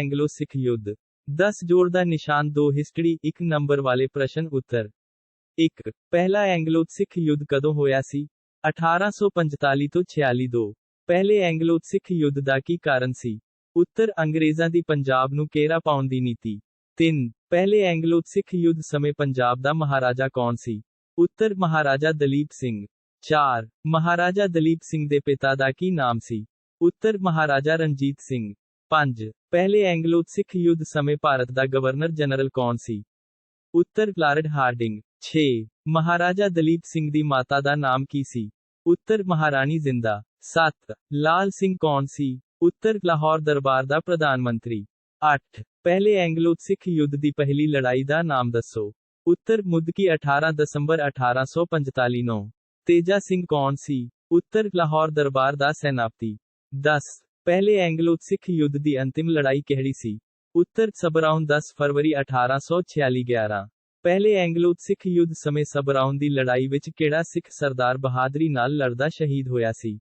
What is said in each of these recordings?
Anglo ਸਿੱਖ ਯੁੱਧ 10 ਜੋੜ ਦਾ ਨਿਸ਼ਾਨ 2 ਹਿਸਟਰੀ 1 ਨੰਬਰ ਵਾਲੇ ਪ੍ਰਸ਼ਨ ਉੱਤਰ 1 ਪਹਿਲਾ ਐਂਗਲੋ ਸਿੱਖ ਯੁੱਧ ਕਦੋਂ ਹੋਇਆ ਸੀ 1845 ਤੋਂ 46 2 ਪਹਿਲੇ ਐਂਗਲੋ ਸਿੱਖ ਯੁੱਧ ਦਾ ਕੀ ਕਾਰਨ ਸੀ ਉੱਤਰ ਅੰਗਰੇਜ਼ਾਂ ਦੀ ਪੰਜਾਬ ਨੂੰ ਘੇਰਾ ਪਾਉਣ ਦੀ ਨੀਤੀ 3 ਪਹਿਲੇ ਐਂਗਲੋ ਸਿੱਖ ਯੁੱਧ ਸਮੇਂ ਪੰਜਾਬ ਦਾ ਮਹਾਰਾਜਾ ਕੌਣ ਸੀ ਉੱਤਰ ਮਹਾਰਾਜਾ ਦਲੀਪ ਸਿੰਘ 4 ਮਹਾਰਾਜਾ ਦਲੀਪ ਸਿੰਘ ਦੇ ਪਿਤਾ ਦਾ ਕੀ ਨਾਮ ਸੀ ਉੱਤਰ ਮਹਾਰਾਜਾ ਰਣਜੀਤ ਸਿੰਘ 5 ਪਹਿਲੇ ਐਂਗਲੋ ਸਿੱਖ ਯੁੱਧ ਸਮੇਂ ਭਾਰਤ ਦਾ ਗਵਰਨਰ ਜਨਰਲ ਕੌਣ ਸੀ ਉੱਤਰ ਕਲਾਰਡ ਹਾਰਡਿੰਗ 6 ਮਹਾਰਾਜਾ ਦਲੀਪ ਸਿੰਘ ਦੀ ਮਾਤਾ ਦਾ ਨਾਮ ਕੀ ਸੀ ਉੱਤਰ ਮਹਾਰਾਣੀ ਜ਼ਿੰਦਾ 7 ਲਾਲ ਸਿੰਘ ਕੌਣ ਸੀ ਉੱਤਰ ਲਾਹੌਰ ਦਰਬਾਰ ਦਾ ਪ੍ਰਧਾਨ ਮੰਤਰੀ 8 ਪਹਿਲੇ ਐਂਗਲੋ ਸਿੱਖ ਯੁੱਧ ਦੀ ਪਹਿਲੀ ਲੜਾਈ ਦਾ ਨਾਮ ਦੱਸੋ ਉੱਤਰ ਮੁੱਦਕੀ 18 ਦਸੰਬਰ 1845 9 ਤੇਜਾ ਸਿੰਘ ਕੌਣ ਸੀ ਉੱਤਰ ਲਾਹੌਰ ਦਰਬਾਰ ਦਾ ਸੈਨਾਪਤੀ 10 ਪਹਿਲੇ ਐਂਗਲੋ ਸਿੱਖ ਯੁੱਧ ਦੀ ਅੰਤਿਮ ਲੜਾਈ ਕਿਹੜੀ ਸੀ ਉੱਤਰ ਸਬਰਾਉਨ 10 ਫਰਵਰੀ 1846 11 ਪਹਿਲੇ ਐਂਗਲੋ ਸਿੱਖ ਯੁੱਧ ਸਮੇਂ ਸਬਰਾਉਨ ਦੀ ਲੜਾਈ ਵਿੱਚ ਕਿਹੜਾ ਸਿੱਖ ਸਰਦਾਰ ਬਹਾਦਰੀ ਨਾਲ ਲੜਦਾ ਸ਼ਹੀਦ ਹੋਇਆ ਸੀ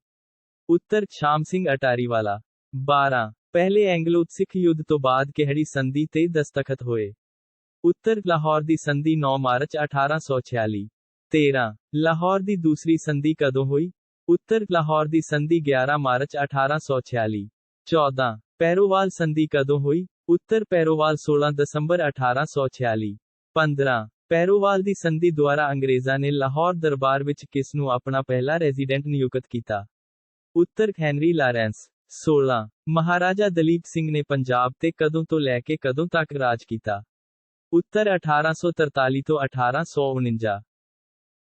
ਉੱਤਰ ਸ਼ਾਮ ਸਿੰਘ ਅਟਾਰੀਵਾਲਾ 12 ਪਹਿਲੇ ਐਂਗਲੋ ਸਿੱਖ ਯੁੱਧ ਤੋਂ ਬਾਅਦ ਕਿਹੜੀ ਸੰਧੀ ਤੇ ਦਸਤਖਤ ਹੋਏ ਉੱਤਰ ਲਾਹੌਰ ਦੀ ਸੰਧੀ 9 ਮਾਰਚ 1846 13 ਲਾਹੌਰ ਦੀ ਦੂਸਰੀ ਸੰਧੀ ਕਦੋਂ ਹੋਈ ਉੱਤਰ ਲਾਹੌਰ ਦੀ ਸੰਧੀ 11 ਮਾਰਚ 1846 14 ਪੈਰੋਵਾਲ ਸੰਧੀ ਕਦੋਂ ਹੋਈ ਉੱਤਰ ਪੈਰੋਵਾਲ 16 ਦਸੰਬਰ 1846 15 ਪੈਰੋਵਾਲ ਦੀ ਸੰਧੀ ਦੁਆਰਾ ਅੰਗਰੇਜ਼ਾਂ ਨੇ ਲਾਹੌਰ ਦਰਬਾਰ ਵਿੱਚ ਕਿਸ ਨੂੰ ਆਪਣਾ ਪਹਿਲਾ ਰੈਜ਼ੀਡੈਂਟ ਨਿਯੁਕਤ ਕੀਤਾ ਉੱਤਰ ਹੈਨਰੀ ਲਾਰੈਂਸ 16 ਮਹਾਰਾਜਾ ਦਲੀਪ ਸਿੰਘ ਨੇ ਪੰਜਾਬ ਤੇ ਕਦੋਂ ਤੋਂ ਲੈ ਕੇ ਕਦੋਂ ਤੱਕ ਰਾਜ ਕੀਤਾ ਉੱਤਰ 1843 ਤੋਂ 1849